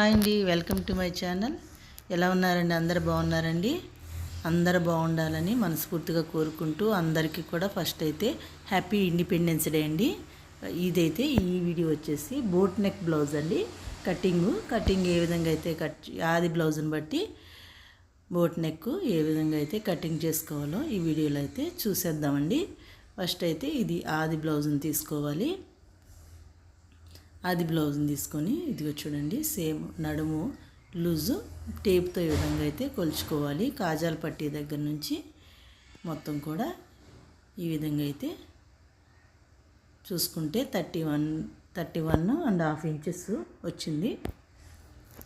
Hi అండి welcome to my channel. ఎలా ఉన్నారండి? అందరు బాగున్నారండి? అందరు బాగుండాలని మనస్ఫూర్తిగా కోరుకుంటూ అందరికీ కూడా ఫస్ట్ అయితే హ్యాపీ ఇండిపెండెన్స్ డే అండి. ఇదైతే ఈ వీడియో వచ్చేసి బోట్ నెక్ బ్లౌజ్ అండి. కటింగ్ కటింగ్ ఏ విధంగా అయితే కట్ ఆది బ్లౌజ్ని బట్టి బోట్ నెక్ ఏ విధంగా అయితే కటింగ్ చేసుకోవాలో ఈ వీడియోలో అయితే చూసేద్దామండి. ఫస్ట్ అయితే ఇది ఆది బ్లౌజ్ని తీసుకోవాలి. అది బ్లౌజ్ని తీసుకొని ఇదిగో చూడండి సేమ్ నడుము లూజు టేప్తో ఈ విధంగా అయితే కొలుచుకోవాలి. కాజాల పట్టీ దగ్గర నుంచి మొత్తం కూడా ఈ విధంగా అయితే చూసుకుంటే thirty one thirty one and half inches వచ్చింది.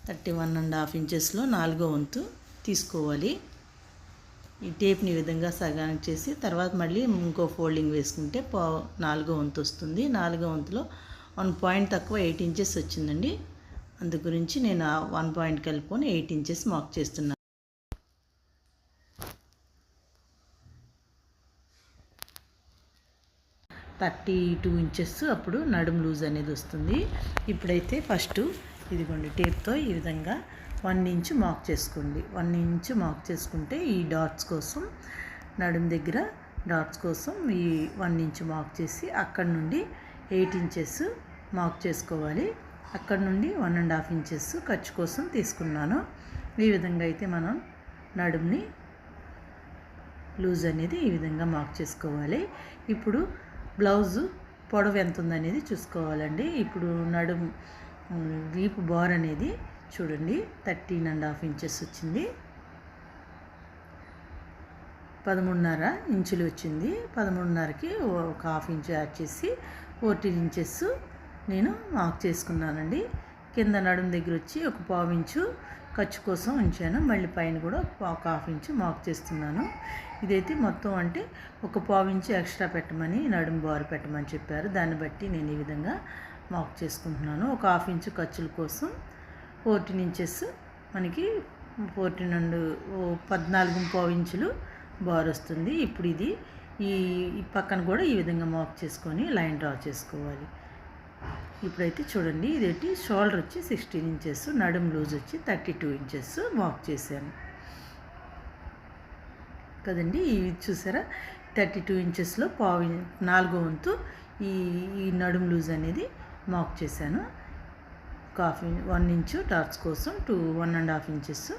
థర్టీ వన్ అండ్ హాఫ్ ఇంచెస్లో నాలుగో వంతు తీసుకోవాలి. ఈ టేప్ని ఈ విధంగా సగానికి చేసి తర్వాత మళ్ళీ ఇంకో ఫోల్డింగ్ వేసుకుంటే పో నాలుగో వంతు వస్తుంది. నాలుగో వంతులో వన్ పాయింట్ తక్కువ ఎయిట్ ఇంచెస్ వచ్చిందండి. అందు గురించి నేను ఆ వన్ పాయింట్ కలుపుకొని ఎయిట్ ఇంచెస్ మార్క్ చేస్తున్నాను. థర్టీ టూ ఇంచెస్ అప్పుడు నడుము లూజ్ అనేది వస్తుంది. ఇప్పుడైతే ఫస్ట్ ఇదిగోండి టేప్తో ఈ విధంగా వన్ ఇంచ్ మార్క్ చేసుకోండి. వన్ ఇంచ్ మార్క్ చేసుకుంటే ఈ డాట్స్ కోసం నడుము దగ్గర డాట్స్ కోసం ఈ వన్ ఇంచ్ మార్క్ చేసి అక్కడ నుండి ఎయిట్ ఇంచెస్ మార్క్ చేసుకోవాలి. అక్కడ నుండి వన్ అండ్ హాఫ్ ఇంచెస్ ఖర్చు కోసం తీసుకున్నాను. ఈ విధంగా అయితే మనం నడుముని లూజ్ అనేది ఈ విధంగా మార్క్ చేసుకోవాలి. ఇప్పుడు బ్లౌజు పొడవు ఎంత ఉందనేది చూసుకోవాలండి. ఇప్పుడు నడుము వీపు బార్ అనేది చూడండి థర్టీన్ అండ్ హాఫ్ ఇంచెస్ వచ్చింది. పదమూడున్నర ఇంచులు వచ్చింది. పదమూడున్నరకి ఒక హాఫ్ ఇంచు యాడ్ చేసి ఫోర్టీన్ ఇంచెస్ నేను మార్క్ చేసుకున్నానండి. కింద నడుము దగ్గర వచ్చి ఒక పావు ఇంచు ఖర్చు కోసం ఉంచాను. మళ్ళీ పైన కూడా ఒక హాఫ్ ఇంచు మార్క్ చేస్తున్నాను. ఇదైతే మొత్తం అంటే ఒక పావు ఇంచు ఎక్స్ట్రా పెట్టమని నడుము బారు పెట్టమని చెప్పారు. దాన్ని బట్టి నేను ఈ విధంగా మార్క్ చేసుకుంటున్నాను. ఒక హాఫ్ ఇంచు ఖర్చుల కోసం ఫోర్టీన్ ఇంచెస్ మనకి ఫోర్టీన్ అండ్ పద్నాలుగు పావు ఇంచులు బార్ వస్తుంది. ఇప్పుడు ఇది ఈ పక్కన కూడా ఈ విధంగా మార్క్ చేసుకొని లైన్ డ్రా చేసుకోవాలి. ఇప్పుడైతే చూడండి ఇదేంటి? షోల్డర్ వచ్చి సిక్స్టీన్ ఇంచెస్ నడుము లూజ్ వచ్చి థర్టీ టూ ఇంచెస్ మార్క్ చేశాను. కదండి ఇది చూసారా? థర్టీ టూ ఇంచెస్లో పావు నాలుగో వంతు ఈ ఈ నడుము లూజ్ అనేది మార్క్ చేశాను. హాఫ్ వన్ ఇంచు డాట్స్ కోసం two one and half inches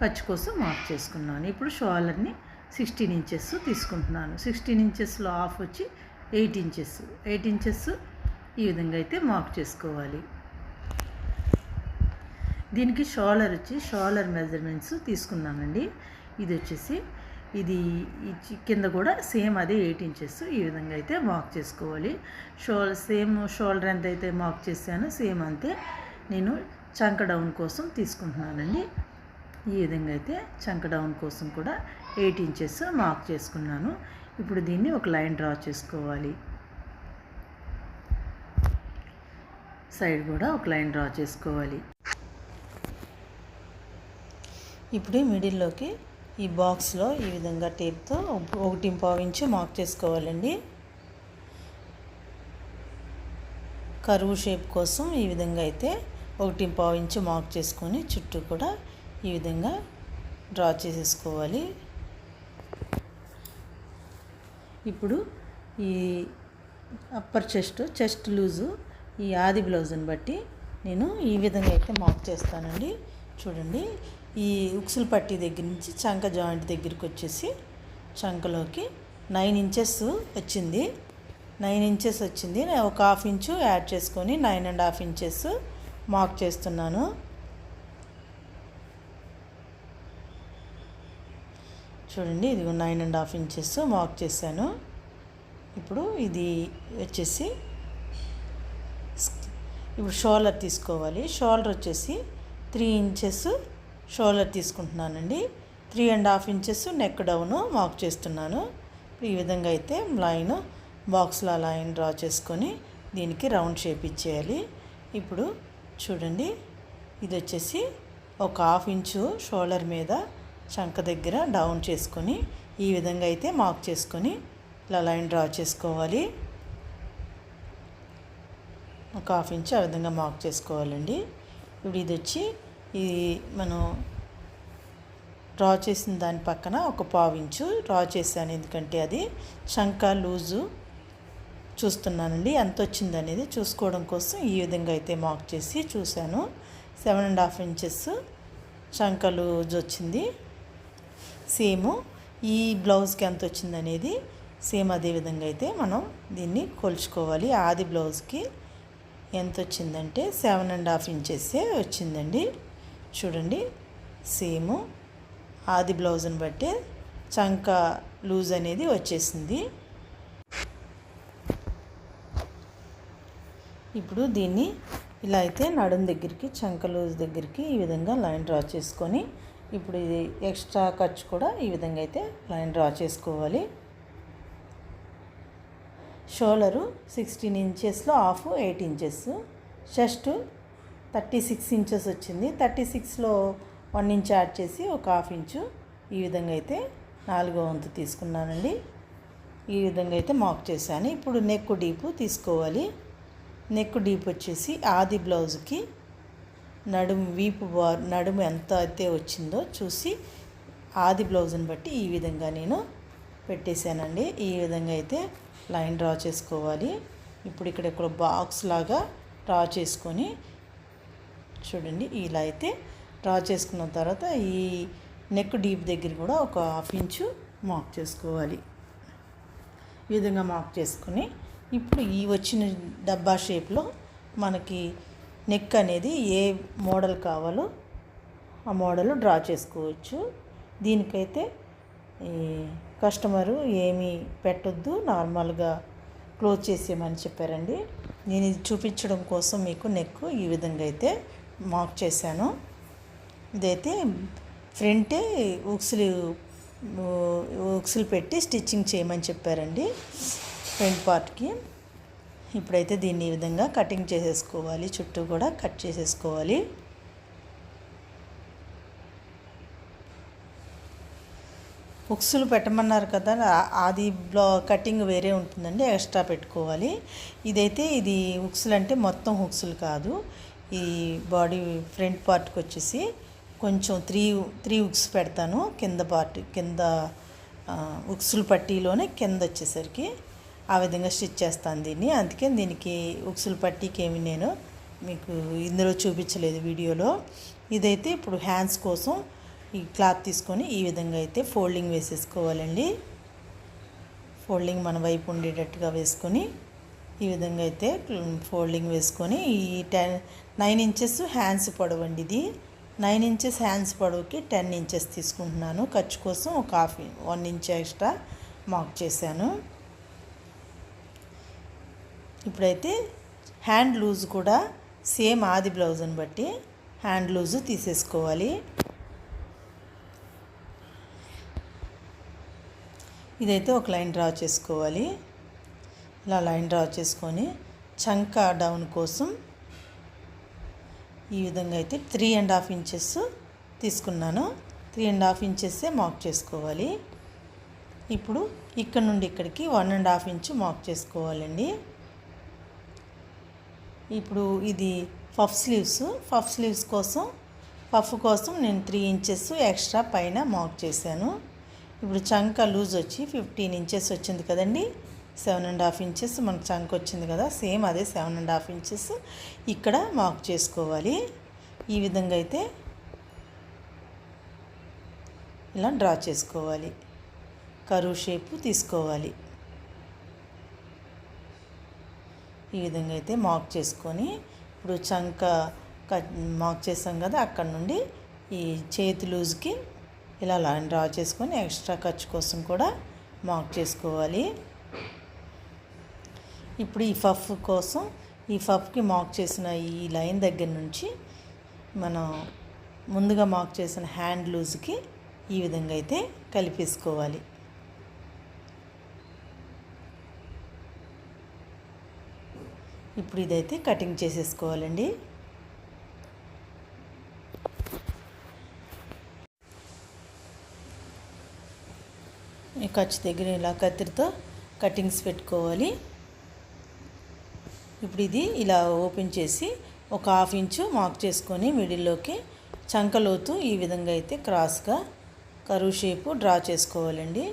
ఖర్చు కోసం మార్క్ చేసుకున్నాను. ఇప్పుడు షోలర్ని సిక్స్టీన్ ఇంచెస్ తీసుకుంటున్నాను. సిక్స్టీన్ ఇంచెస్లో హాఫ్ వచ్చి ఎయిట్ ఇంచెస్ ఎయిట్ ఇంచెస్ ఈ విధంగా అయితే మార్క్ చేసుకోవాలి. దీనికి షోలర్ వచ్చి షోలర్ మెజర్మెంట్స్ తీసుకున్నానండి ఇది వచ్చేసి ఇది కింద కూడా సేమ్ అదే ఎయిట్ ఇంచెస్ ఈ విధంగా అయితే మార్క్ చేసుకోవాలి. షోల్ సేమ్ షోల్డర్ ఎంత అయితే మార్క్ చేశానో సేమ్ అంతే. నేను చంక డౌన్ కోసం తీసుకుంటున్నానండి. ఈ విధంగా అయితే చంక డౌన్ కోసం కూడా ఎయిట్ ఇంచెస్ మార్క్ చేసుకున్నాను. ఇప్పుడు దీన్ని ఒక లైన్ డ్రా చేసుకోవాలి. సైడ్ కూడా ఒక లైన్ డ్రా చేసుకోవాలి. ఇప్పుడు మిడిల్లోకి ఈ బాక్స్లో ఈ విధంగా టేప్తో ఒకటి ఇంచు మార్క్ చేసుకోవాలండి. కరువు షేప్ కోసం ఈ విధంగా అయితే ఒకటి ఇంచు మార్క్ చేసుకొని చుట్టూ కూడా ఈ విధంగా డ్రా చేసేసుకోవాలి. ఇప్పుడు ఈ అప్పర్ చెస్ట్ చెస్ట్ లూజు ఈ ఆది బ్లౌజ్ని బట్టి నేను ఈ విధంగా అయితే మార్క్ చేస్తానండి. చూడండి ఈ ఉక్సులు పట్టీ దగ్గర నుంచి చంక జాయింట్ దగ్గరికి వచ్చేసి చంకలోకి నైన్ ఇంచెస్ వచ్చింది. నైన్ ఇంచెస్ వచ్చింది. ఒక హాఫ్ ఇంచు యాడ్ చేసుకొని nine and half inches mark చేస్తున్నాను. చూడండి ఇది nine and half inches mark చేశాను. ఇప్పుడు ఇది వచ్చేసి ఇప్పుడు షోల్డర్ తీసుకోవాలి. షోల్డర్ వచ్చేసి త్రీ ఇంచెస్ షోల్డర్ తీసుకుంటున్నానండి. Three and half inches neck down mark చేస్తున్నాను. ఈ విధంగా అయితే లైన్ బాక్స్లో లైన్ డ్రా చేసుకొని దీనికి రౌండ్ షేప్ ఇచ్చేయాలి. ఇప్పుడు చూడండి. ఇది వచ్చేసి ఒక హాఫ్ ఇంచు షోల్డర్ మీద చంక దగ్గర డౌన్ చేసుకొని ఈ విధంగా అయితే మార్క్ చేసుకొని ఇలా లైన్ డ్రా చేసుకోవాలి. ఒక హాఫ్ ఇంచ్ ఆ విధంగా మార్క్ చేసుకోవాలండి. ఇప్పుడు ఇది వచ్చి ఇది మనం డ్రా చేసిన దాని పక్కన ఒక పావు ఇంచు డ్రా చేశాను. ఎందుకంటే అది చంక లూజు చూస్తున్నానండి. ఎంత వచ్చింది అనేది చూసుకోవడం కోసం ఈ విధంగా అయితే మార్క్ చేసి చూశాను. సెవెన్ అండ్ హాఫ్ ఇంచెస్ చంక లూజ్ వచ్చింది. సేమ్ ఈ బ్లౌజ్కి ఎంత వచ్చింది అనేది సేమ్ అదే విధంగా అయితే మనం దీన్ని కొలుచుకోవాలి. ఆది బ్లౌజ్కి ఎంత వచ్చిందంటే సెవెన్ అండ్ హాఫ్ ఇంచెస్సే వచ్చిందండి. చూడండి సేమ్. ఆది బ్లౌజ్ని బట్టి చంక లూజ్ అనేది వచ్చేసింది. ఇప్పుడు దీన్ని ఇలా అయితే నడుం దగ్గరికి చంక లూజ్ దగ్గరికి ఈ విధంగా లైన్ డ్రా చేసుకొని ఇప్పుడు ఇది ఎక్స్ట్రా ఖర్చు కూడా ఈ విధంగా అయితే లైన్ డ్రా చేసుకోవాలి. Shoulder sixteen ఇంచెస్లో half eight inches. Chest thirty six inches వచ్చింది. థర్టీ సిక్స్లో వన్ ఇంచ్ యాడ్ చేసి ఒక హాఫ్ ఇంచు. ఈ విధంగా అయితే నాలుగో వంతు తీసుకున్నానండి. ఈ విధంగా అయితే మాక్ చేశాను. ఇప్పుడు నెక్ డీపు తీసుకోవాలి. నెక్ డీప్ వచ్చేసి ఆది బ్లౌజ్కి నడుము వీపు బార్ నడుము ఎంత అయితే వచ్చిందో చూసి ఆది బ్లౌజ్ని బట్టి ఈ విధంగా నేను పెట్టేశానండి. ఈ విధంగా అయితే లైన్ డ్రా చేసుకోవాలి. ఇప్పుడు ఇక్కడ ఇక్కడ బాక్స్ లాగా డ్రా చేసుకొని చూడండి ఇలా అయితే డ్రా చేసుకున్న తర్వాత ఈ నెక్ డీప్ దగ్గర కూడా ఒక హాఫ్ ఇంచు మార్క్ చేసుకోవాలి. ఈ విధంగా మార్క్ చేసుకొని ఇప్పుడు ఈ వచ్చిన డబ్బా షేప్లో మనకి నెక్ అనేది ఏ మోడల్ కావాలో ఆ మోడల్ డ్రా చేసుకోవచ్చు. దీనికైతే ఈ కస్టమరు ఏమీ పెట్టొద్దు నార్మల్గా క్లోజ్ చేసేయమని చెప్పారండి. నేను ఇది చూపించడం కోసం మీకు నెక్ ఈ విధంగా అయితే మార్క్ చేశాను. ఇదైతే ఫ్రంటే ఉక్సులు ఉక్సులు పెట్టి స్టిచ్చింగ్ చేయమని చెప్పారండి ఫ్రంట్ పార్ట్కి. ఇప్పుడైతే దీన్ని ఈ విధంగా కటింగ్ చేసేసుకోవాలి చుట్టూ కూడా కట్ చేసేసుకోవాలి. హుక్స్లు పెట్టమన్నారు కదా అది బ్లా కటింగ్ వేరే ఉంటుందండి ఎక్స్ట్రా పెట్టుకోవాలి. ఇదైతే ఇది హుక్స్లు అంటే మొత్తం హుక్స్లు కాదు. ఈ బాడీ ఫ్రంట్ పార్ట్కి వచ్చేసి కొంచెం త్రీ త్రీ హుక్స్ పెడతాను. కింద పార్ట్ కింద ఉక్సులు పట్టీలోనే కింద వచ్చేసరికి ఆ విధంగా స్టిచ్ చేస్తాను దీన్ని. అందుకే దీనికి ఉక్సులు పట్టీకి ఏమి నేను మీకు ఇందులో చూపించలేదు వీడియోలో. ఇదైతే ఇప్పుడు హ్యాండ్స్ కోసం ఈ క్లాత్ తీసుకొని ఈ విధంగా అయితే ఫోల్డింగ్ వేసేసుకోవాలండి. ఫోల్డింగ్ మన వైపు ఉండేటట్టుగా వేసుకొని ఈ విధంగా అయితే ఫోల్డింగ్ వేసుకొని ఈ టెన్ నైన్ ఇంచెస్ హ్యాండ్స్ పొడవండి ఇది. నైన్ ఇంచెస్ హ్యాండ్స్ పొడవుకి టెన్ ఇంచెస్ తీసుకుంటున్నాను. ఖర్చు కోసం ఒక half one inch extra mark చేశాను. ఇప్పుడైతే హ్యాండ్ లూజ్ కూడా సేమ్ ఆది బ్లౌజ్ని బట్టి హ్యాండ్ లూజు తీసేసుకోవాలి. ఇదైతే ఒక లైన్ డ్రా చేసుకోవాలి. ఇలా లైన్ డ్రా చేసుకొని చంకా డౌన్ కోసం ఈ విధంగా అయితే త్రీ అండ్ హాఫ్ ఇంచెస్ తీసుకున్నాను. త్రీ అండ్ హాఫ్ ఇంచెస్సే మార్క్ చేసుకోవాలి. ఇప్పుడు ఇక్కడ నుండి ఇక్కడికి one and half inch mark చేసుకోవాలండి. ఇప్పుడు ఇది పఫ్ స్లీవ్స్ పఫ్ స్లీవ్స్ కోసం పఫ్ కోసం నేను త్రీ ఇంచెస్ ఎక్స్ట్రా పైన మార్క్ చేశాను. ఇప్పుడు చంక లూజ్ వచ్చి ఫిఫ్టీన్ ఇంచెస్ వచ్చింది కదండి. సెవెన్ అండ్ హాఫ్ ఇంచెస్ మనకు చంక వచ్చింది కదా సేమ్ అదే సెవెన్ అండ్ హాఫ్ ఇంచెస్ ఇక్కడ మార్క్ చేసుకోవాలి. ఈ విధంగా అయితే ఇలా డ్రా చేసుకోవాలి. కరువు షేపు తీసుకోవాలి. ఈ విధంగా అయితే మార్క్ చేసుకొని ఇప్పుడు చంక మార్క్ చేసాం కదా అక్కడ నుండి ఈ చేతి లూజ్కి ఇలా లైన్ డ్రా చేసుకొని ఎక్స్ట్రా ఖర్చు కోసం కూడా మార్క్ చేసుకోవాలి. ఇప్పుడు ఈ ఫఫ్ కోసం ఈ ఫఫ్కి మార్క్ చేసిన ఈ లైన్ దగ్గర నుంచి మనం ముందుగా మార్క్ చేసిన హ్యాండ్ లూజ్కి ఈ విధంగా అయితే కలిపేసుకోవాలి. ఇప్పుడు ఇదైతే కటింగ్ చేసేసుకోవాలండి. ఖర్చు దగ్గర ఇలా కత్తిరితో కటింగ్స్ పెట్టుకోవాలి. ఇప్పుడు ఇది ఇలా ఓపెన్ చేసి ఒక హాఫ్ ఇంచు మార్క్ చేసుకొని మిడిల్లోకి చంకలోతు ఈ విధంగా అయితే క్రాస్గా కరువు షేపు డ్రా చేసుకోవాలండి.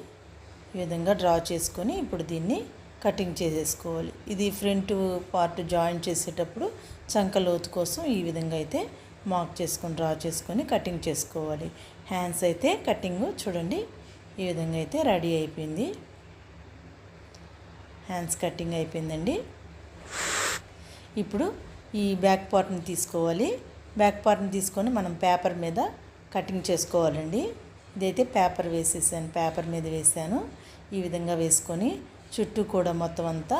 ఈ విధంగా డ్రా చేసుకొని ఇప్పుడు దీన్ని కటింగ్ చేసేసుకోవాలి. ఇది ఫ్రంట్ పార్ట్ జాయిన్ చేసేటప్పుడు చంకలోతు కోసం ఈ విధంగా అయితే మార్క్ చేసుకొని డ్రా చేసుకొని కటింగ్ చేసుకోవాలి. హ్యాండ్స్ అయితే కటింగ్ చూడండి ఈ విధంగా అయితే రెడీ అయిపోయింది. హ్యాండ్స్ కటింగ్ అయిపోయిందండి. ఇప్పుడు ఈ బ్యాక్ పార్ట్ని తీసుకోవాలి. బ్యాక్ పార్ట్ని తీసుకొని మనం పేపర్ మీద కటింగ్ చేసుకోవాలండి. ఇదైతే పేపర్ వేసేసాను పేపర్ మీద వేసాను. ఈ విధంగా వేసుకొని చుట్టూ కూడా మొత్తం అంతా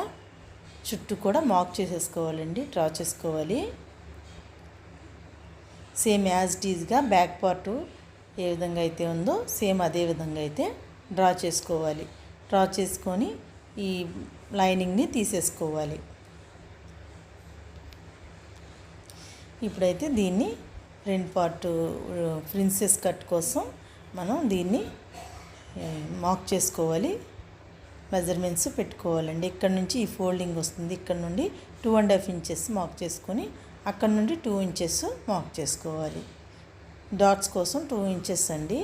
చుట్టూ కూడా మాక్ చేసేసుకోవాలండి డ్రా చేసుకోవాలి. సేమ్ యాజ్ ఇట్ ఈజ్గా బ్యాక్ పార్ట్ ఏ విధంగా అయితే ఉందో సేమ్ అదే విధంగా అయితే డ్రా చేసుకోవాలి. డ్రా చేసుకొని ఈ లైనింగ్ని తీసేసుకోవాలి. ఇప్పుడైతే దీన్ని రెండు పార్ట్ ప్రిన్సెస్ కట్ కోసం మనం దీన్ని మాక్ చేసుకోవాలి. మెజర్మెంట్స్ పెట్టుకోవాలండి. ఇక్కడ నుంచి ఈ ఫోల్డింగ్ వస్తుంది. ఇక్కడ నుండి two and half inches mark చేసుకొని అక్కడ నుండి టూ ఇంచెస్ మాక్ చేసుకోవాలి. డాట్స్ కోసం టూ ఇంచెస్ అండి.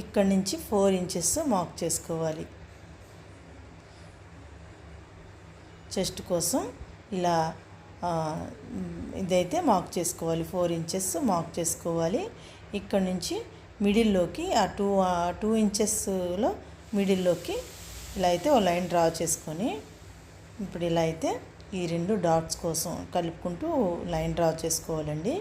ఇక్కడ నుంచి ఫోర్ ఇంచెస్ మాక్ చేసుకోవాలి. చెస్ట్ కోసం ఇలా ఇదైతే మాక్ చేసుకోవాలి. ఫోర్ ఇంచెస్ మాక్ చేసుకోవాలి. ఇక్కడ నుంచి మిడిల్లోకి ఆ టూ టూ ఇంచెస్లో మిడిల్లోకి ఇలా అయితే ఓ లైన్ డ్రా చేసుకొని ఇప్పుడు ఇలా అయితే ఈ రెండు డాట్స్ కోసం కలుపుకుంటూ లైన్ డ్రా చేసుకోవాలండి.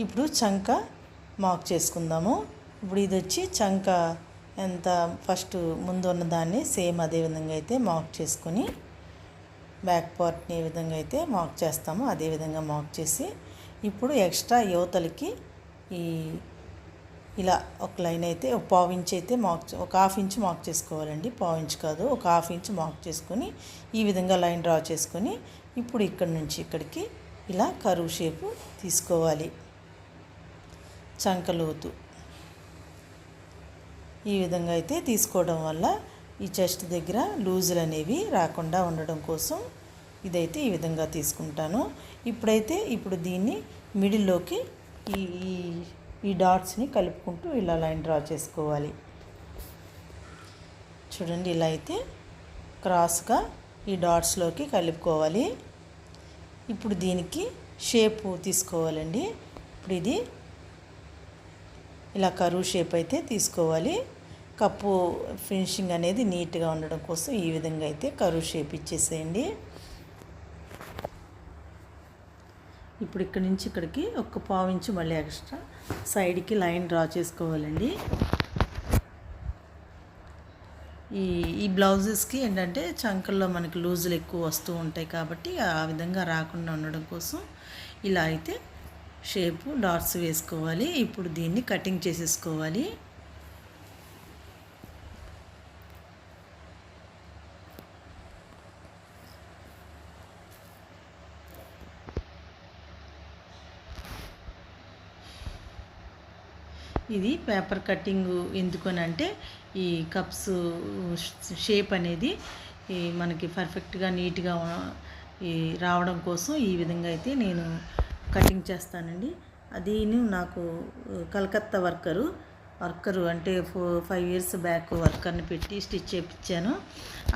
ఇప్పుడు చంక మార్క్ చేసుకుందాము. ఇప్పుడు ఇది వచ్చి చంక ఎంత ఫస్ట్ ముందు ఉన్న దాన్ని సేమ్ అదే విధంగా అయితే మార్క్ చేసుకొని బ్యాక్ పార్ట్ని ఏ విధంగా అయితే మార్క్ చేస్తామో అదే విధంగా మార్క్ చేసి ఇప్పుడు ఎక్స్ట్రా యువతలకి ఈ ఇలా ఒక లైన్ అయితే ఒక పావు ఇంచ్ అయితే మార్క్ ఒక హాఫ్ ఇంచ్ మార్క్ చేసుకోవాలండి. పావు ఇంచ్ కాదు ఒక హాఫ్ ఇంచ్ మార్క్ చేసుకొని ఈ విధంగా లైన్ డ్రా చేసుకొని ఇప్పుడు ఇక్కడ నుంచి ఇక్కడికి ఇలా కరువు షేపు తీసుకోవాలి. చంకలోతు. ఈ విధంగా అయితే తీసుకోవడం వల్ల ఈ చెస్ట్ దగ్గర లూజులు అనేవి రాకుండా ఉండడం కోసం ఇదైతే ఈ విధంగా తీసుకుంటాను. ఇప్పుడైతే ఇప్పుడు దీన్ని మిడిల్లోకి ఈ ఈ డాట్స్ని కలుపుకుంటూ ఇలా లైన్ డ్రా చేసుకోవాలి. చూడండి ఇలా అయితే క్రాస్గా ఈ డాట్స్లోకి కలుపుకోవాలి. ఇప్పుడు దీనికి షేపు తీసుకోవాలండి. ఇప్పుడు ఇది ఇలా కరువు షేప్ అయితే తీసుకోవాలి. కప్పు ఫినిషింగ్ అనేది నీట్గా ఉండడం కోసం ఈ విధంగా అయితే కరువు షేప్ ఇచ్చేసేయండి. ఇప్పుడు ఇక్కడి నుంచి ఇక్కడికి ఒక పావు ఇంచు మళ్ళీ ఎక్స్ట్రా సైడ్కి లైన్ డ్రా చేసుకోవాలండి. ఈ ఈ బ్లౌజెస్కి ఏంటంటే చంకల్లో మనకి లూజులు ఎక్కువ వస్తూ ఉంటాయి కాబట్టి ఆ విధంగా రాకుండా ఉండడం కోసం ఇలా అయితే షేపు డాట్స్ వేసుకోవాలి. ఇప్పుడు దీన్ని కటింగ్ చేసేసుకోవాలి. ఇది పేపర్ కటింగ్ ఎందుకనంటే ఈ కప్స్ షేప్ అనేది ఈ మనకి పర్ఫెక్ట్గా నీట్గా ఈ రావడం కోసం ఈ విధంగా అయితే నేను కటింగ్ చేస్తానండి. అది నాకు కలకత్తా వర్కరు. వర్కరు అంటే ఫో ఫైవ్ ఇయర్స్ బ్యాక్ వర్కర్ని పెట్టి స్టిచ్ చేయించాను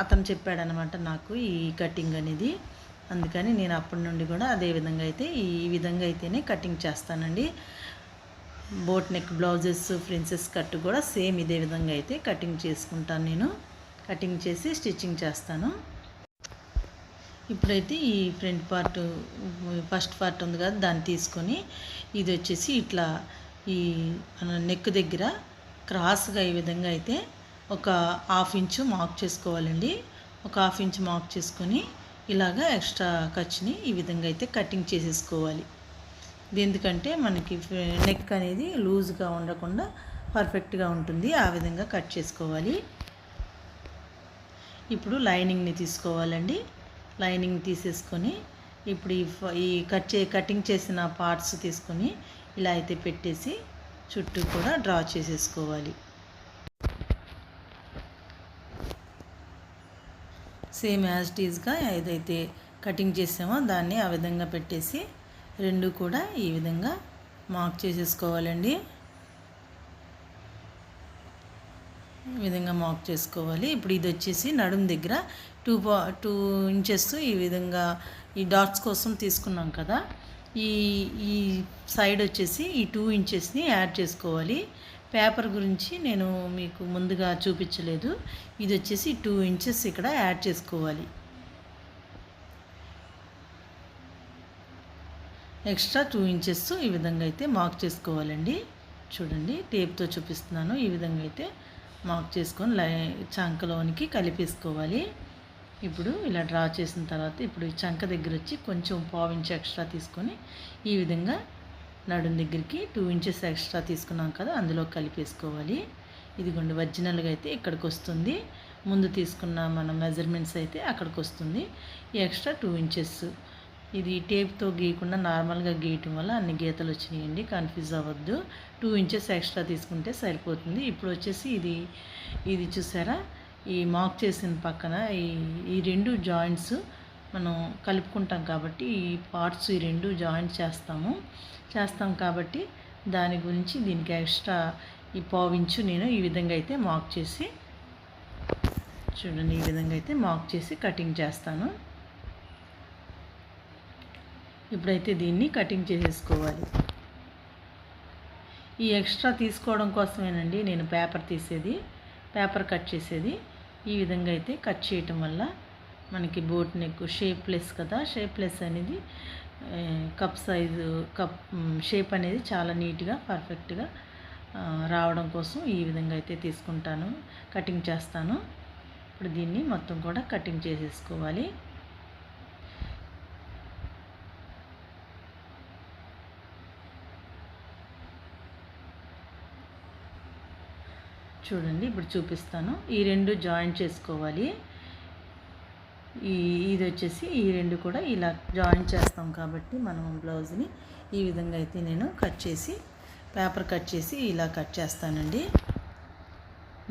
అతను చెప్పాడనమాట నాకు ఈ కటింగ్ అనేది. అందుకని నేను అప్పటి నుండి కూడా అదే విధంగా అయితే ఈ విధంగా అయితేనే కటింగ్ చేస్తానండి. Boat neck blouses princess cut కూడా సేమ్ ఇదే విధంగా అయితే కటింగ్ చేసుకుంటాను నేను. కటింగ్ చేసి స్టిచ్చింగ్ చేస్తాను. ఇప్పుడైతే ఈ ఫ్రంట్ పార్ట్ ఫస్ట్ పార్ట్ ఉంది కదా దాన్ని తీసుకొని ఇది వచ్చేసి ఇట్లా ఈ నెక్ దగ్గర క్రాస్గా ఈ విధంగా అయితే ఒక హాఫ్ ఇంచు మార్క్ చేసుకోవాలండి. ఒక హాఫ్ ఇంచ్ మార్క్ చేసుకొని ఇలాగా ఎక్స్ట్రా ఖర్చుని ఈ విధంగా అయితే కటింగ్ చేసేసుకోవాలి. ఎందుకంటే మనకి నెక్ అనేది లూజ్గా ఉండకుండా పర్ఫెక్ట్గా ఉంటుంది. ఆ విధంగా కట్ చేసుకోవాలి. ఇప్పుడు లైనింగ్ని తీసుకోవాలండి. లైనింగ్ తీసేసుకొని ఇప్పుడు ఈ ఈ కట్ చే కటింగ్ చేసిన పార్ట్స్ తీసుకొని ఇలా అయితే పెట్టేసి చుట్టూ కూడా డ్రా చేసేసుకోవాలి. సేమ్ యాజ్ టీజ్గా ఏదైతే కటింగ్ చేసామో దాన్ని ఆ విధంగా పెట్టేసి రెండు కూడా ఈ విధంగా మార్క్ చేసేసుకోవాలండి. ఈ విధంగా మార్క్ చేసుకోవాలి. ఇప్పుడు ఇది వచ్చేసి నడుం దగ్గర టూ పా టూ ఇంచెస్ ఈ విధంగా ఈ డాట్స్ కోసం తీసుకున్నాం కదా. ఈ ఈ సైడ్ వచ్చేసి ఈ టూ ఇంచెస్ని యాడ్ చేసుకోవాలి. పేపర్ గురించి నేను మీకు ముందుగా చూపించలేదు. ఇది వచ్చేసి టూ ఇంచెస్ ఇక్కడ యాడ్ చేసుకోవాలి. ఎక్స్ట్రా టూ ఇంచెస్ ఈ విధంగా అయితే మార్క్ చేసుకోవాలండి. చూడండి టేప్తో చూపిస్తున్నాను. ఈ విధంగా అయితే మార్క్ చేసుకొని లై చంకలోనికి కలిపేసుకోవాలి. ఇప్పుడు ఇలా డ్రా చేసిన తర్వాత ఇప్పుడు ఈ చంక దగ్గర వచ్చి కొంచెం పావు ఇంచ్ ఎక్స్ట్రా తీసుకొని ఈ విధంగా నడుం దగ్గరికి టూ ఇంచెస్ ఎక్స్ట్రా తీసుకున్నాం కదా అందులో కలిపేసుకోవాలి. ఇదిగోండి ఒరిజినల్గా అయితే ఇక్కడికి వస్తుంది ముందు తీసుకున్న మన మెజర్మెంట్స్ అయితే అక్కడికి వస్తుంది ఈ ఎక్స్ట్రా టూ ఇంచెస్ ఇది టేప్తో గీయకుండా నార్మల్గా గీయటం వల్ల అన్ని గీతలు వచ్చినాయండి. కన్ఫ్యూజ్ అవ్వద్దు. టూ ఇంచెస్ ఎక్స్ట్రా తీసుకుంటే సరిపోతుంది. ఇప్పుడు వచ్చేసి ఇది ఇది చూసారా? ఈ మార్క్ చేసిన పక్కన ఈ ఈ రెండు జాయింట్స్ మనం కలుపుకుంటాం కాబట్టి ఈ పార్ట్స్ ఈ రెండు జాయింట్ చేస్తాము. చేస్తాం కాబట్టి దాని గురించి దీనికి ఎక్స్ట్రా ఈ పావించు నేను ఈ విధంగా అయితే మార్క్ చేసి చూడండి ఈ విధంగా అయితే మార్క్ చేసి కటింగ్ చేస్తాను. ఇప్పుడైతే దీన్ని కటింగ్ చేసేసుకోవాలి. ఈ ఎక్స్ట్రా తీసుకోవడం కోసమేనండి నేను పేపర్ తీసేది పేపర్ కట్ చేసేది. ఈ విధంగా అయితే కట్ చేయటం వల్ల మనకి బోట్ నెక్ షేప్లెస్ కదా షేప్లెస్ అనేది కప్ సైజు కప్ షేప్ అనేది చాలా నీట్గా పర్ఫెక్ట్గా రావడం కోసం ఈ విధంగా అయితే తీసుకుంటాను కటింగ్ చేస్తాను. ఇప్పుడు దీన్ని మొత్తం కూడా కటింగ్ చేసేసుకోవాలి. చూడండి ఇప్పుడు చూపిస్తాను. ఈ రెండు జాయిన్ చేసుకోవాలి. ఈ ఇది వచ్చేసి ఈ రెండు కూడా ఇలా జాయిన్ చేస్తాం కాబట్టి మనం బ్లౌజ్ని ఈ విధంగా అయితే నేను కట్ చేసి పేపర్ కట్ చేసి ఇలా కట్ చేస్తానండి.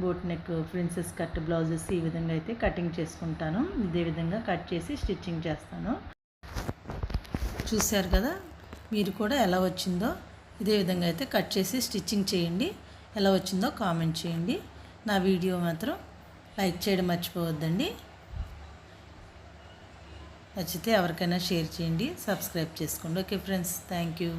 Boat neck princess cut blouses ఈ విధంగా అయితే కటింగ్ చేసుకుంటాను. ఇదే విధంగా కట్ చేసి స్టిచ్చింగ్ చేస్తాను. చూశారు కదా మీరు కూడా ఎలా వచ్చిందో ఇదే విధంగా అయితే కట్ చేసి స్టిచ్చింగ్ చేయండి. ఎలా వచ్చిందో కామెంట్ చేయండి. నా వీడియో మాత్రం లైక్ చేయడం మర్చిపోవద్దండి. నచ్చితే ఎవరికైనా షేర్ చేయండి సబ్స్క్రైబ్ చేసుకోండి. Okay friends thank you.